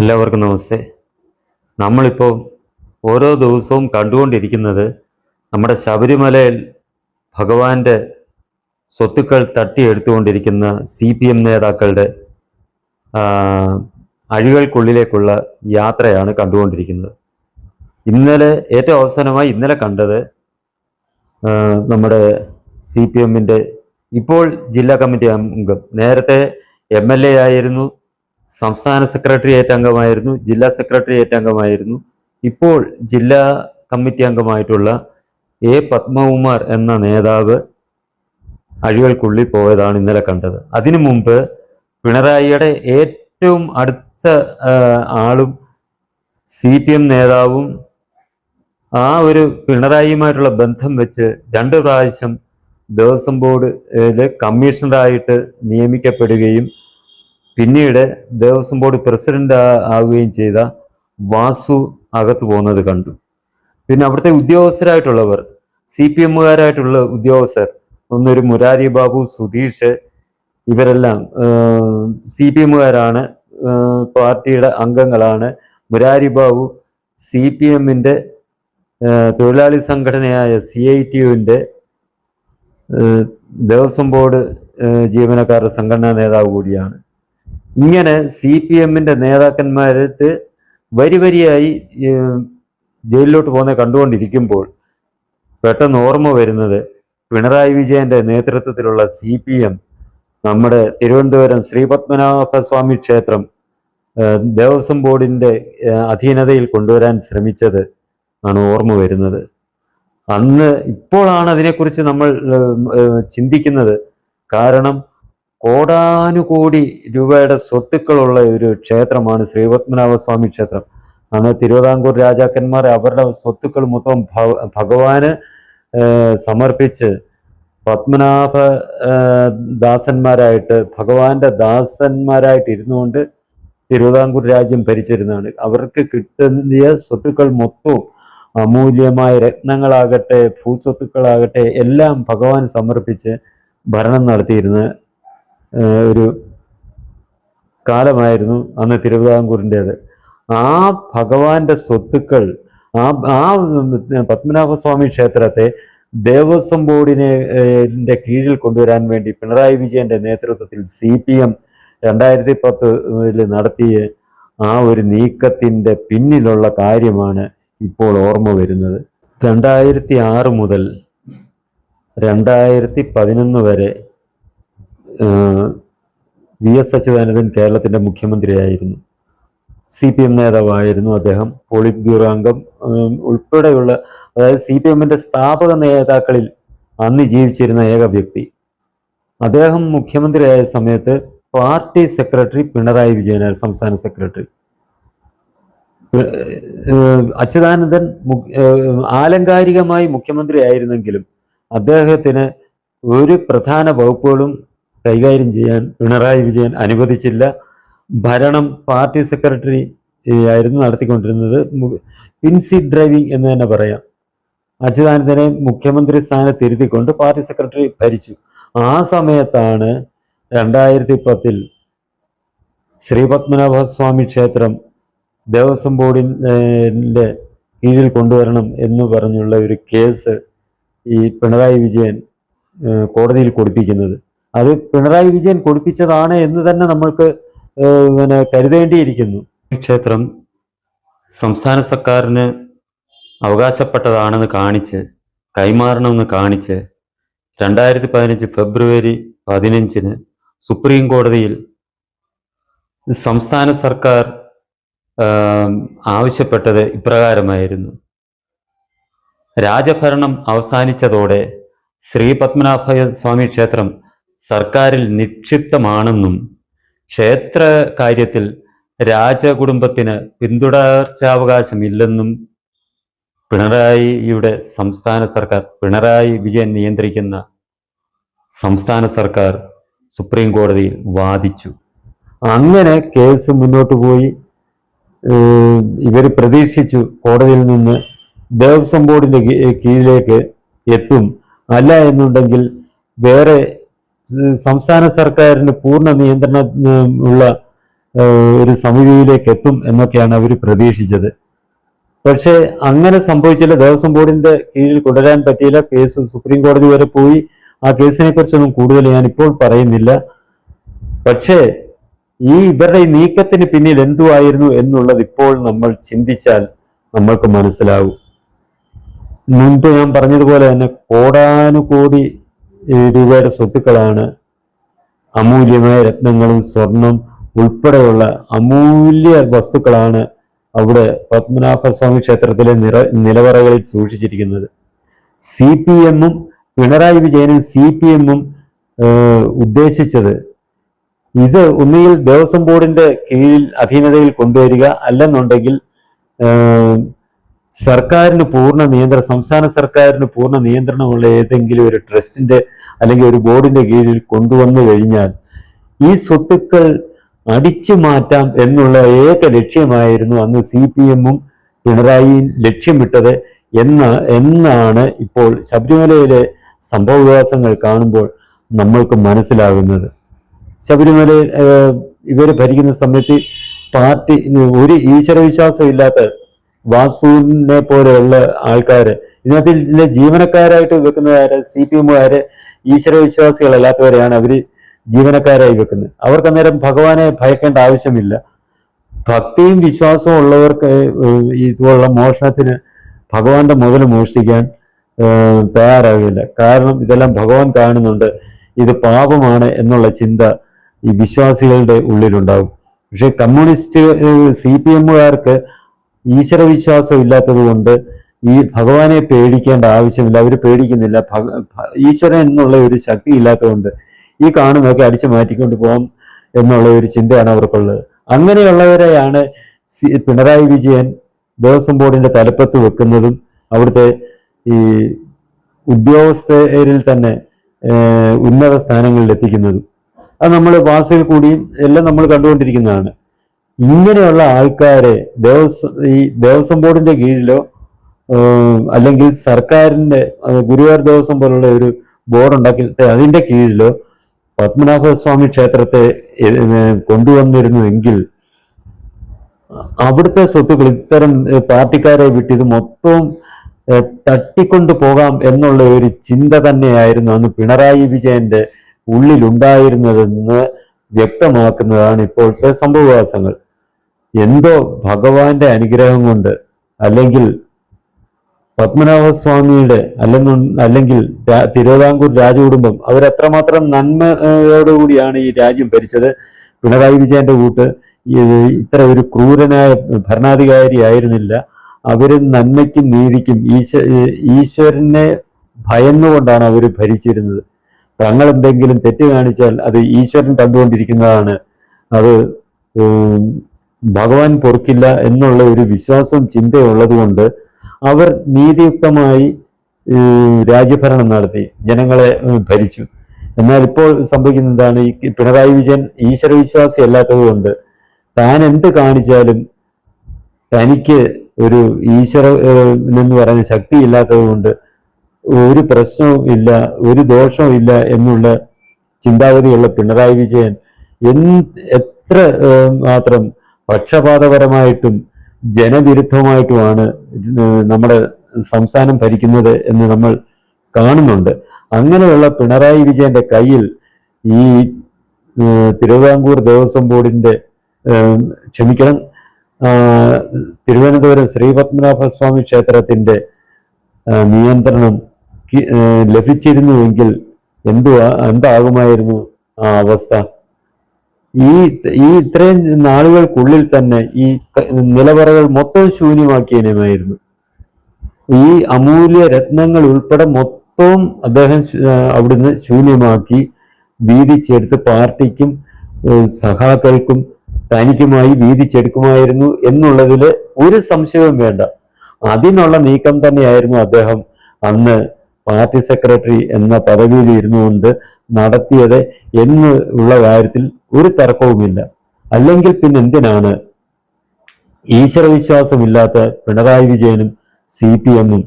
എല്ലാവർക്കും നമസ്തേ. നമ്മളിപ്പോൾ ഓരോ ദിവസവും കണ്ടുകൊണ്ടിരിക്കുന്നത് നമ്മുടെ ശബരിമലയിൽ ഭഗവാന്റെ സ്വത്തുക്കൾ തട്ടിയെടുത്തുകൊണ്ടിരിക്കുന്ന സി പി എം നേതാക്കളുടെ അഴികൾക്കുള്ളിലേക്കുള്ള യാത്രയാണ് കണ്ടുകൊണ്ടിരിക്കുന്നത്. ഇന്നലെ ഏറ്റവും അവസാനമായി ഇന്നലെ കണ്ടത് നമ്മുടെ സി പി എമ്മിന്റെ ഇപ്പോൾ ജില്ലാ കമ്മിറ്റി അംഗം. നേരത്തെ എം എൽ എ ആയിരുന്നു സംസ്ഥാന സെക്രട്ടേറിയറ്റ് അംഗമായിരുന്നു ജില്ലാ സെക്രട്ടേറിയറ്റ് അംഗമായിരുന്നു. ഇപ്പോൾ ജില്ലാ കമ്മിറ്റി അംഗമായിട്ടുള്ള എ പത്മകുമാർ എന്ന നേതാവ് അഴികൾക്കുള്ളിൽ പോയതാണ് ഇന്നലെ കണ്ടത്. അതിനു മുമ്പ് പിണറായിയുടെ ഏറ്റവും അടുത്ത ആളും സി പി എം നേതാവും ആ ഒരു പിണറായിയുമായിട്ടുള്ള ബന്ധം വെച്ച് രണ്ട് പ്രാവശ്യം ദേവസ്വം ബോർഡിൽ കമ്മീഷണറായിട്ട് നിയമിക്കപ്പെടുകയും പിന്നീട് ദേവസ്വം ബോർഡ് പ്രസിഡന്റ് ആവുകയും ചെയ്ത വാസു അകത്ത് പോകുന്നത് കണ്ടു. പിന്നെ അവിടുത്തെ ഉദ്യോഗസ്ഥരായിട്ടുള്ളവർ സി പി എമ്മുകാരായിട്ടുള്ള ഉദ്യോഗസ്ഥർ ഒന്നൊരു മുരാരി ബാബു സുധീഷ് ഇവരെല്ലാം സി പി എമ്മുകാരാണ് പാർട്ടിയുടെ അംഗങ്ങളാണ്. മുരാരി ബാബു സി പി എമ്മിന്റെ തൊഴിലാളി സംഘടനയായ സി ഐ ടി യുവിന്റെ ദേവസ്വം ബോർഡ് ജീവനക്കാരുടെ സംഘടനാ നേതാവ് കൂടിയാണ്. ഇങ്ങനെ സി പി എമ്മിന്റെ നേതാക്കന്മാരത്ത് വരി വരിയായി ജയിലിലോട്ട് പോകുന്ന കണ്ടുകൊണ്ടിരിക്കുമ്പോൾ പെട്ടെന്ന് ഓർമ്മ വരുന്നത് പിണറായി വിജയന്റെ നേതൃത്വത്തിലുള്ള സി പി എം നമ്മുടെ തിരുവനന്തപുരം ശ്രീപത്മനാഭ സ്വാമി ക്ഷേത്രം ദേവസ്വം ബോർഡിന്റെ അധീനതയിൽ കൊണ്ടുവരാൻ ശ്രമിച്ചത് ആണ് ഓർമ്മ വരുന്നത്. അന്ന് ഇപ്പോഴാണ് അതിനെക്കുറിച്ച് നമ്മൾ ചിന്തിക്കുന്നത്. കാരണം കോടാനുകോടി രൂപയുടെ സ്വത്തുക്കളുള്ള ഒരു ക്ഷേത്രമാണ് ശ്രീപത്മനാഭ സ്വാമി ക്ഷേത്രം. അന്ന് തിരുവിതാംകൂർ രാജാക്കന്മാർ അവരുടെ സ്വത്തുക്കൾ മൊത്തം ഭഗവാന് സമർപ്പിച്ച് പത്മനാഭ ദാസന്മാരായിട്ട് ഭഗവാന്റെ ദാസന്മാരായിട്ട് ഇരുന്നുകൊണ്ട് തിരുവിതാംകൂർ രാജ്യം ഭരിച്ചിരുന്നതാണ്. അവർക്ക് കിട്ടിയ സ്വത്തുക്കൾ മൊത്തവും അമൂല്യമായ രത്നങ്ങളാകട്ടെ ഭൂസ്വത്തുക്കളാകട്ടെ എല്ലാം ഭഗവാൻ സമർപ്പിച്ച് ഭരണം നടത്തിയിരുന്ന ഒരു കാലമായിരുന്നു അന്ന് തിരുവിതാംകൂറിന്റേത്. ആ ഭഗവാന്റെ സ്വത്തുക്കൾ ആ ആ പത്മനാഭസ്വാമി ക്ഷേത്രത്തെ ദേവസ്വം ബോർഡിനെ കീഴിൽ കൊണ്ടുവരാൻ വേണ്ടി പിണറായി വിജയന്റെ നേതൃത്വത്തിൽ സി പി എം രണ്ടായിരത്തി പത്തിൽ നടത്തിയ ആ ഒരു നീക്കത്തിന്റെ പിന്നിലുള്ള കാര്യമാണ് ഇപ്പോൾ ഓർമ്മ വരുന്നത്. രണ്ടായിരത്തി ആറ് മുതൽ രണ്ടായിരത്തി പതിനൊന്ന് വരെ വി എസ് അച്യുതാനന്ദൻ കേരളത്തിന്റെ മുഖ്യമന്ത്രിയായിരുന്നു. സി പി എം നേതാവായിരുന്നു അദ്ദേഹം. പോളിറ്റ് ബ്യൂറോ അംഗം ഉൾപ്പെടെയുള്ള അതായത് സി പി എമ്മിന്റെ സ്ഥാപക നേതാക്കളിൽ അന്ന് ജീവിച്ചിരുന്ന ഏക വ്യക്തി. അദ്ദേഹം മുഖ്യമന്ത്രിയായ സമയത്ത് പാർട്ടി സെക്രട്ടറി പിണറായി വിജയനായിരുന്നു സംസ്ഥാന സെക്രട്ടറി. അച്യുതാനന്ദൻ ആലങ്കാരികമായി മുഖ്യമന്ത്രി ആയിരുന്നെങ്കിലും അദ്ദേഹത്തിന് ഒരു പ്രധാന വകുപ്പുകളും കൈകാര്യം ചെയ്യാൻ പിണറായി വിജയൻ അനുവദിച്ചില്ല. ഭരണം പാർട്ടി സെക്രട്ടറി ആയിരുന്നു നടത്തിക്കൊണ്ടിരുന്നത്. പിൻസി ഡ്രൈവിംഗ് എന്ന് തന്നെ പറയാം. അച്യുതാനന്ദനെ മുഖ്യമന്ത്രി സ്ഥാനത്ത് ഇരുത്തിക്കൊണ്ട് പാർട്ടി സെക്രട്ടറി ഭരിച്ചു. ആ സമയത്താണ് രണ്ടായിരത്തി പത്തിൽ ശ്രീപത്മനാഭസ്വാമി ക്ഷേത്രം ദേവസ്വം ബോർഡിന്റെ കീഴിൽ കൊണ്ടുവരണം എന്ന് പറഞ്ഞുള്ള ഒരു കേസ് ഈ പിണറായി വിജയൻ കോടതിയിൽ കൊടുപ്പിക്കുന്നത്. അത് പിണറായി വിജയൻ കൊടുപ്പിച്ചതാണ് എന്ന് തന്നെ നമ്മൾക്ക് പിന്നെ കരുതേണ്ടിയിരിക്കുന്നു. ക്ഷേത്രം സംസ്ഥാന സർക്കാരിന് അവകാശപ്പെട്ടതാണെന്ന് കാണിച്ച് കൈമാറണമെന്ന് കാണിച്ച് രണ്ടായിരത്തി പതിനഞ്ച് ഫെബ്രുവരി പതിനഞ്ചിന് സുപ്രീം കോടതിയിൽ സംസ്ഥാന സർക്കാർ ആവശ്യപ്പെട്ടത് ഇപ്രകാരമായിരുന്നു. രാജഭരണം അവസാനിച്ചതോടെ ശ്രീ പത്മനാഭ സ്വാമി ക്ഷേത്രം സർക്കാരിൽ നിക്ഷിപ്തമാണെന്നും ക്ഷേത്ര കാര്യത്തിൽ രാജകുടുംബത്തിന് പിന്തുടർച്ചാവകാശമില്ലെന്നും പിണറായിയുടെ സംസ്ഥാന സർക്കാർ പിണറായി വിജയൻ നിയന്ത്രിക്കുന്ന സംസ്ഥാന സർക്കാർ സുപ്രീം കോടതിയിൽ വാദിച്ചു. അങ്ങനെ കേസ് മുന്നോട്ട് പോയി. ഇവർ പ്രതീക്ഷിച്ചു കോടതിയിൽ നിന്ന് ദേവസ്വം ബോർഡിന്റെ കീഴിലേക്ക് എത്തും. അല്ല എന്നുണ്ടെങ്കിൽ വേറെ സംസ്ഥാന സർക്കാരിന് പൂർണ നിയന്ത്രണം ഉള്ള ഒരു സമിതിയിലേക്ക് എത്തും എന്നൊക്കെയാണ് അവർ പ്രതീക്ഷിച്ചത്. പക്ഷേ അങ്ങനെ സംഭവിച്ചില്ല. ദേവസ്വം ബോർഡിന്റെ കീഴിൽ തുടരാൻ പറ്റിയില്ല. കേസ് സുപ്രീം കോടതി വരെ പോയി. ആ കേസിനെ കുറിച്ചൊന്നും കൂടുതൽ ഞാൻ ഇപ്പോൾ പറയുന്നില്ല. പക്ഷേ ഈ ഇവരുടെ ഈ നീക്കത്തിന് പിന്നിൽ എന്തുവായിരുന്നു എന്നുള്ളത് ഇപ്പോൾ നമ്മൾ ചിന്തിച്ചാൽ നമ്മൾക്ക് മനസ്സിലാവും. മുൻപ് ഞാൻ പറഞ്ഞതുപോലെ തന്നെ കോടാനുകോടി രൂപയുടെ സ്വത്തുക്കളാണ് അമൂല്യമായ രത്നങ്ങളും സ്വർണം ഉൾപ്പെടെയുള്ള അമൂല്യ വസ്തുക്കളാണ് അവിടെ പത്മനാഭസ്വാമി ക്ഷേത്രത്തിലെ നിറ നിലവറകളിൽ സൂക്ഷിച്ചിരിക്കുന്നത്. സി പി എമ്മും പിണറായി വിജയനും സി പി എമ്മും ഉദ്ദേശിച്ചത് ഇത് ഒന്നുകിൽ ദേവസ്വം ബോർഡിന്റെ കീഴിൽ അധീനതയിൽ കൊണ്ടുവരിക അല്ലെന്നുണ്ടെങ്കിൽ സർക്കാരിന് പൂർണ നിയന്ത്രണം സംസ്ഥാന സർക്കാരിന് പൂർണ നിയന്ത്രണമുള്ള ഏതെങ്കിലും ഒരു ട്രസ്റ്റിന്റെ അല്ലെങ്കിൽ ഒരു ബോർഡിന്റെ കീഴിൽ കൊണ്ടുവന്നു കഴിഞ്ഞാൽ ഈ സ്വത്തുക്കൾ അടിച്ചു മാറ്റാം എന്നുള്ള ഏക ലക്ഷ്യമായിരുന്നു അന്ന് സി പി എമ്മും പിണറായിയും ലക്ഷ്യമിട്ടത് എന്ന എന്നാണ് ഇപ്പോൾ ശബരിമലയിലെ സംഭവവികാസങ്ങൾ കാണുമ്പോൾ നമ്മൾക്ക് മനസ്സിലാകുന്നത്. ശബരിമല ഇവർ ഭരിക്കുന്ന സമയത്ത് പാർട്ടി ഒരു ഈശ്വരവിശ്വാസം ഇല്ലാത്ത വാസുവിനെ പോലെയുള്ള ആൾക്കാര്. ഇതിനകത്തിലെ ജീവനക്കാരായിട്ട് വെക്കുന്നവരെ സി പി എമ്മുകാര് ഈശ്വരവിശ്വാസികളല്ലാത്തവരെയാണ് അവർ ജീവനക്കാരായി വെക്കുന്നത്. അവർക്ക് അന്നേരം ഭഗവാനെ ഭയക്കേണ്ട ആവശ്യമില്ല. ഭക്തിയും വിശ്വാസവും ഉള്ളവർക്ക് ഇതുപോലുള്ള മോഷണത്തിന് ഭഗവാന്റെ മുതൽ മോഷ്ടിക്കാൻ തയ്യാറാകില്ല. കാരണം ഇതെല്ലാം ഭഗവാൻ കാണുന്നുണ്ട്. ഇത് പാപമാണ് എന്നുള്ള ചിന്ത ഈ വിശ്വാസികളുടെ ഉള്ളിലുണ്ടാകും പക്ഷെ കമ്മ്യൂണിസ്റ്റ് സി പി എമ്മുകാർക്ക് ഈശ്വരവിശ്വാസം ഇല്ലാത്തത് കൊണ്ട് ഈ ഭഗവാനെ പേടിക്കേണ്ട ആവശ്യമില്ല. അവർ പേടിക്കുന്നില്ല. ഈശ്വരൻ എന്നുള്ള ഒരു ശക്തി ഇല്ലാത്തതുകൊണ്ട് ഈ കാണുന്നതൊക്കെ അടിച്ചു മാറ്റിക്കൊണ്ട് പോകാം എന്നുള്ള ഒരു ചിന്തയാണ് അവർക്കുള്ളത്. അങ്ങനെയുള്ളവരെയാണ് പിണറായി വിജയൻ ദേവസ്വം ബോർഡിന്റെ തലപ്പത്ത് വെക്കുന്നതും അവിടുത്തെ ഈ ഉദ്യോഗസ്ഥരിൽ തന്നെ ഉന്നത സ്ഥാനങ്ങളിൽ എത്തിക്കുന്നതും. അത് നമ്മൾ വാസയിൽ കൂടിയും എല്ലാം നമ്മൾ കണ്ടുകൊണ്ടിരിക്കുന്നതാണ്. ഇങ്ങനെയുള്ള ആൾക്കാരെ ദേവസ്വം ഈ ദേവസ്വം ബോർഡിന്റെ കീഴിലോ അല്ലെങ്കിൽ സർക്കാരിന്റെ ഗുരുവായൂർ ദേവസ്വം പോലുള്ള ഒരു ബോർഡ് ഉണ്ടാക്കിയിട്ട് അതിന്റെ കീഴിലോ പത്മനാഭസ്വാമി ക്ഷേത്രത്തെ കൊണ്ടുവന്നിരുന്നുവെങ്കിൽ അവിടുത്തെ സ്വത്തുക്കൾ ഇത്തരം പാർട്ടിക്കാരെ വിട്ട് ഇത് മൊത്തവും തട്ടിക്കൊണ്ടു പോകാം എന്നുള്ള ഒരു ചിന്ത തന്നെയായിരുന്നു അന്ന് പിണറായി വിജയന്റെ ഉള്ളിലുണ്ടായിരുന്നതെന്ന് വ്യക്തമാക്കുന്നതാണ് ഇപ്പോഴത്തെ സംഭവവാസങ്ങൾ എന്തോ ഭഗവാന്റെ അനുഗ്രഹം കൊണ്ട് അല്ലെങ്കിൽ പത്മനാഭസ്വാമിയുടെ അല്ലെങ്കിൽ അല്ലെങ്കിൽ തിരുവിതാംകൂർ രാജകുടുംബം അവരെത്രമാത്രം നന്മയോടുകൂടിയാണ് ഈ രാജ്യം ഭരിച്ചത്. പിണറായി വിജയന്റെ കൂട്ട് ഇത്ര ഒരു ക്രൂരനായ ഭരണാധികാരി ആയിരുന്നില്ല. അവർ നന്മയ്ക്കും നീതിക്കും ഈശ്വ ഈശ്വരനെ ഭയന്നുകൊണ്ടാണ് അവർ ഭരിച്ചിരുന്നത്. തങ്ങൾ എന്തെങ്കിലും തെറ്റ് കാണിച്ചാൽ അത് ഈശ്വരൻ കണ്ടുകൊണ്ടിരിക്കുന്നതാണ് അത് ഭഗവാൻ പൊറുക്കില്ല എന്നുള്ള ഒരു വിശ്വാസം ചിന്തയുള്ളതുകൊണ്ട് അവർ നീതിയുക്തമായി രാജ്യഭരണം നടത്തി ജനങ്ങളെ ഭരിച്ചു. എന്നാൽ ഇപ്പോൾ സംഭവിക്കുന്നത് എന്താണ് ഈ പിണറായി വിജയൻ ഈശ്വരവിശ്വാസി അല്ലാത്തത് കൊണ്ട് താൻ എന്ത് കാണിച്ചാലും തനിക്ക് ഒരു ഈശ്വര എന്ന് പറയുന്ന ശക്തി ഇല്ലാത്തത് കൊണ്ട് ഒരു പ്രശ്നവും ഇല്ല ഒരു ദോഷവും ഇല്ല എന്നുള്ള ചിന്താഗതിയുള്ള പിണറായി വിജയൻ എത്ര മാത്രം പക്ഷപാതപരമായിട്ടും ജനവിരുദ്ധമായിട്ടുമാണ് നമ്മുടെ സംസ്ഥാനം ഭരിക്കുന്നത് എന്ന് നമ്മൾ കാണുന്നുണ്ട്. അങ്ങനെയുള്ള പിണറായി വിജയന്റെ കയ്യിൽ ഈ തിരുവിതാംകൂർ ദേവസ്വം ബോർഡിന്റെ ക്ഷമിക്കണം തിരുവനന്തപുരം ശ്രീപത്മനാഭസ്വാമി ക്ഷേത്രത്തിന്റെ നിയന്ത്രണം ലഭിച്ചിരുന്നുവെങ്കിൽ എന്തുവാ എന്താകുമായിരുന്നു ആ അവസ്ഥ? ഈ ഈ ഇത്രയും നാളുകൾക്കുള്ളിൽ തന്നെ ഈ നിലവറകൾ മൊത്തം ശൂന്യമാക്കിയതിനുമായിരുന്നു. ഈ അമൂല്യ രത്നങ്ങൾ ഉൾപ്പെടെ മൊത്തവും അദ്ദേഹം അവിടുന്ന് ശൂന്യമാക്കി വീതിച്ചെടുത്ത് പാർട്ടിക്കും സഹാക്കൾക്കും തനിക്കുമായി വീതിച്ചെടുക്കുമായിരുന്നു എന്നുള്ളതിൽ ഒരു സംശയവും വേണ്ട. അതിനുള്ള നീക്കം തന്നെയായിരുന്നു അദ്ദേഹം അന്ന് പാർട്ടി സെക്രട്ടറി എന്ന പദവിയിൽ ഇരുന്നുകൊണ്ട് നടത്തിയത് എന്ന് ഉള്ള കാര്യത്തിൽ ഒരു തർക്കവുമില്ല. അല്ലെങ്കിൽ പിന്നെ എന്തിനാണ് ഈശ്വരവിശ്വാസമില്ലാത്ത പിണറായി വിജയനും സി പി എമ്മും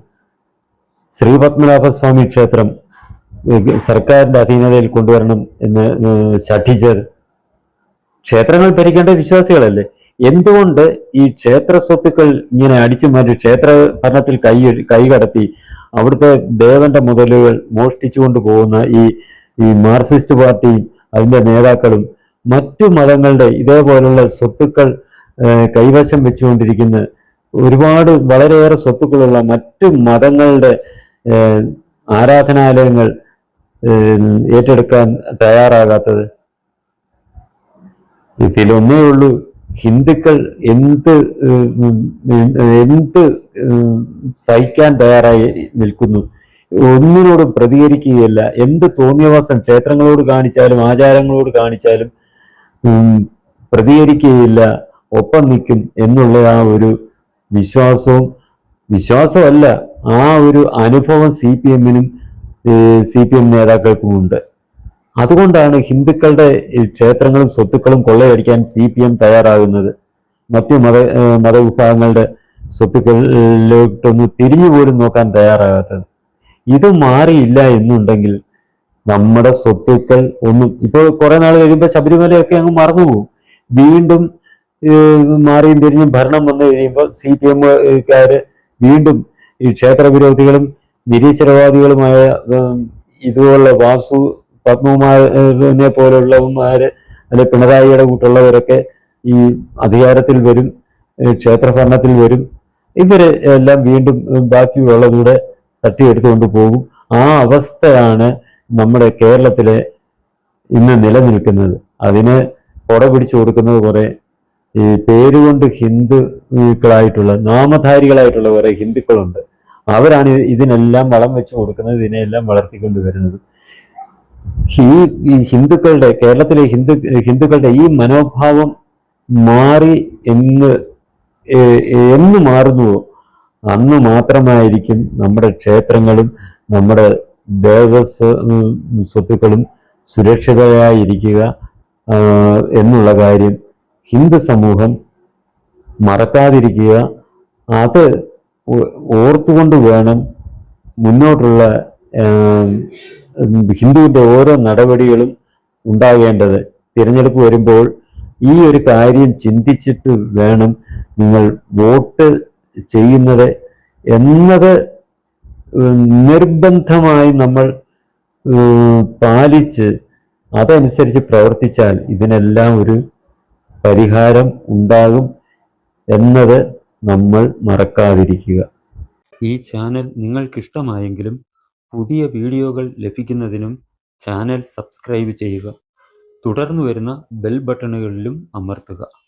ശ്രീപത്മനാഭസ്വാമി ക്ഷേത്രം സർക്കാരിന്റെ അധീനതയിൽ കൊണ്ടുവരണം എന്ന് ശഠിച്ചത്? ക്ഷേത്രങ്ങൾ ഭരിക്കേണ്ട വിശ്വാസികളല്ലേ? എന്തുകൊണ്ട് ഈ ക്ഷേത്ര സ്വത്തുക്കൾ ഇങ്ങനെ അടിച്ചു മാറ്റി ക്ഷേത്ര ഭരണത്തിൽ കൈ കൈകടത്തി അവിടുത്തെ ദേവന്റെ മുതലുകൾ മോഷ്ടിച്ചുകൊണ്ട് പോകുന്ന ഈ ഈ മാർക്സിസ്റ്റ് പാർട്ടിയും അതിന്റെ നേതാക്കളും മറ്റു മതങ്ങളുടെ ഇതേപോലുള്ള സ്വത്തുക്കൾ കൈവശം വെച്ചുകൊണ്ടിരിക്കുന്ന ഒരുപാട് വളരെയേറെ സ്വത്തുക്കളുള്ള മറ്റു മതങ്ങളുടെ ആരാധനാലയങ്ങൾ ഏറ്റെടുക്കാൻ തയ്യാറാകാത്തത്. ഇതിലൊന്നേ ഉള്ളൂ ഹിന്ദുക്കൾ എന്ത് എന്ത് സഹിക്കാൻ തയ്യാറായി നിൽക്കുന്നു. ഒന്നിനോടും പ്രതികരിക്കുകയില്ല. എന്ത് തോന്നിയവാസം ക്ഷേത്രങ്ങളോട് കാണിച്ചാലും ആചാരങ്ങളോട് കാണിച്ചാലും പ്രതികരിക്കുകയില്ല ഒപ്പം നിൽക്കും എന്നുള്ള ആ ഒരു വിശ്വാസവും വിശ്വാസമല്ല ആ ഒരു അനുഭവം സി പി എമ്മിനും സി പി എം നേതാക്കൾക്കുമുണ്ട്. അതുകൊണ്ടാണ് ഹിന്ദുക്കളുടെ ക്ഷേത്രങ്ങളും സ്വത്തുക്കളും കൊള്ളയടിക്കാൻ സി പി എം തയ്യാറാകുന്നത്. മറ്റു മത മതവിഭാഗങ്ങളുടെ സ്വത്തുക്കളിലോട്ടൊന്ന് തിരിഞ്ഞു പോലും നോക്കാൻ തയ്യാറാകാത്തത്. ഇത് മാറിയില്ല എന്നുണ്ടെങ്കിൽ നമ്മുടെ സ്വത്തുക്കൾ ഒന്നും ഇപ്പോൾ കുറെ നാൾ കഴിയുമ്പോൾ ശബരിമലയൊക്കെ അങ്ങ് മറന്നു പോകും. വീണ്ടും മാറിയും തിരിഞ്ഞും ഭരണം വന്നു കഴിയുമ്പോൾ സി പി എമ്മുകാര് വീണ്ടും ഈ ക്ഷേത്ര വിരോധികളും നിരീശ്വരവാദികളുമായ ഇതുപോലുള്ള വാസു പത്മകുമാരനെ പോലുള്ളവന്മാര് അല്ലെ പിണറായിയുടെ കൂട്ടുള്ളവരൊക്കെ ഈ അധികാരത്തിൽ വരും ക്ഷേത്ര ക്ഷേത്രഭരണത്തിൽ വരും. ഇവർ എല്ലാം വീണ്ടും ബാക്കിയുള്ളതൂടെ തട്ടിയെടുത്തുകൊണ്ട് പോകും. ആ അവസ്ഥയാണ് നമ്മുടെ കേരളത്തിൽ ഇന്ന് നിലനിൽക്കുന്നത്. അതിന് കൊട പിടിച്ചു കൊടുക്കുന്നത് കുറെ ഈ പേരുകൊണ്ട് ഹിന്ദുക്കളായിട്ടുള്ള നാമധാരികളായിട്ടുള്ള കുറെ ഹിന്ദുക്കളുണ്ട്. അവരാണ് ഇതിനെല്ലാം വളം വെച്ച് കൊടുക്കുന്നത് ഇതിനെല്ലാം വളർത്തിക്കൊണ്ട് വരുന്നത്. ഈ ഹിന്ദുക്കളുടെ കേരളത്തിലെ ഹിന്ദു ഹിന്ദുക്കളുടെ ഈ മനോഭാവം മാറി എന്ന് എന്ന് മാറുന്നുവോ? അന്ന് മാത്രമായിരിക്കും നമ്മുടെ ക്ഷേത്രങ്ങളും നമ്മുടെ ഉം, സ്വത്തുക്കളും സുരക്ഷിതരായിരിക്കുക എന്നുള്ള കാര്യം ഹിന്ദു സമൂഹം മറക്കാതിരിക്കുക അത് ഓർത്തുകൊണ്ട് വേണം മുന്നോട്ടുള്ള ഹിന്ദുവിന്റെ ഓരോ നടപടികളും ഉണ്ടാകേണ്ടത്. തിരഞ്ഞെടുപ്പ് വരുമ്പോൾ ഈ ഒരു കാര്യം ചിന്തിച്ചിട്ട് വേണം നിങ്ങൾ വോട്ട് ചെയ്യുന്നത് എന്നത് നിർബന്ധമായി നമ്മൾ പാലിച്ച് അതനുസരിച്ച് പ്രവർത്തിച്ചാൽ ഇതിനെല്ലാം ഒരു പരിഹാരം ഉണ്ടാകും എന്നത് നമ്മൾ മറക്കാതിരിക്കുക. ഈ ചാനൽ നിങ്ങൾക്കിഷ്ടമായെങ്കിലും പുതിയ വീഡിയോകൾ ലഭിക്കുന്നതിനും ചാനൽ സബ്സ്ക്രൈബ് ചെയ്യുക. തുടർന്ന് വരുന്ന ബെൽ ബട്ടണുകളിലും അമർത്തുക.